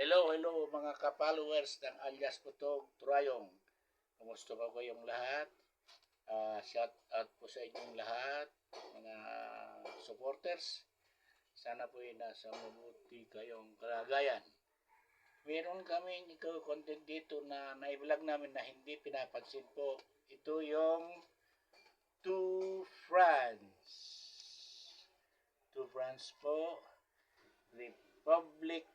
Hello, hello mga ka-followers ng alias Putog Turayong. Kumusta ba kayong lahat? Ah, shout out po sa inyong lahat, mga supporters. Sana po ay nasa mabuti kayong kalagayan. Meron kami ikaw content dito na na-vlog namin na hindi pinapansin po. Ito yung Two France. Two France po. Republic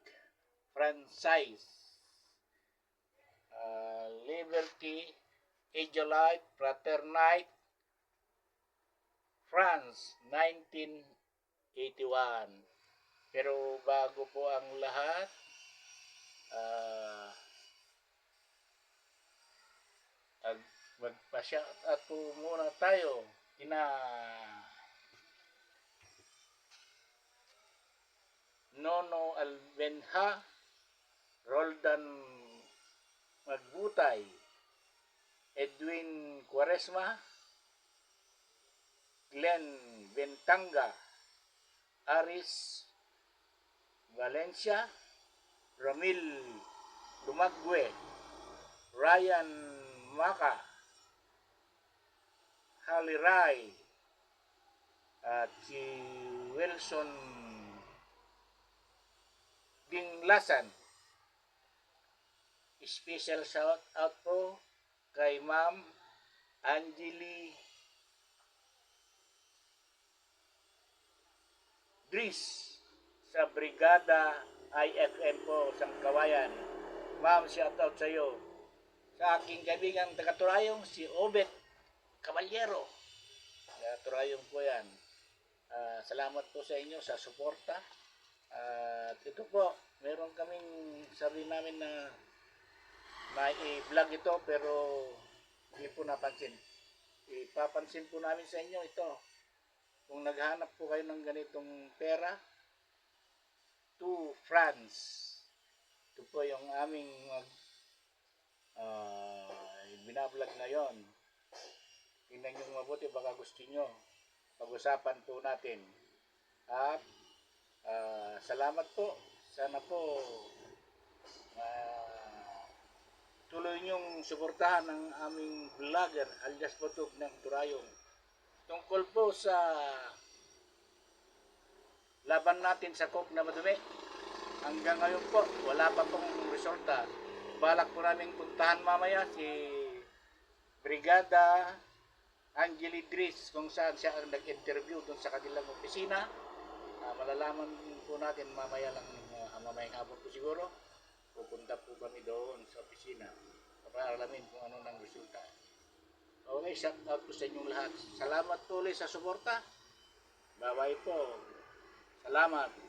franchise. Uh, Liberty, Ejolite, Fraternite, France, 1981. Pero bago po ang lahat, uh, magpa-shout out po muna tayo kina Nono Albenha, Roldan Magbutay, Edwin Quaresma, Glenn Bentanga, Aris Valencia, Ramil Dumagwe, Ryan Maka, Haliray, at si Wilson Dinglasan. Special shout out po kay Ma'am Angeli Dris sa Brigada IFM po sa Kawayan. Ma'am, shout out sa iyo. Sa aking kaibigan taga-Turayong, si Obet Caballero. Taga-Turayong po yan. Ah, salamat po sa inyo sa suporta. At ito po, meron kaming sabi namin na may i-vlog ito pero hindi po napansin. Ipapansin po namin sa inyo ito. Kung naghanap po kayo ng ganitong pera, to France. Ito po yung aming uh, binablog na yon. Tingnan nyo mabuti, baka gusto nyo. Pag-usapan po natin. At ah, salamat po. Sana po suportahan ng aming vlogger alias Potog ng Turayong. Tungkol po sa laban natin sa coke na madumi. Hanggang ngayon po, wala pa pong resulta. Balak po namin puntahan mamaya si Brigada Angeli Dris kung saan siya ang nag-interview doon sa kanilang opisina. Ah, malalaman po natin mamaya lang, uh, mamayang hapon po siguro. Pupunta po kami doon sa opisina para alamin kung ano nang resulta. Okay, shout out po sa inyong lahat. Salamat ulit sa suporta. Bye-bye po. Salamat.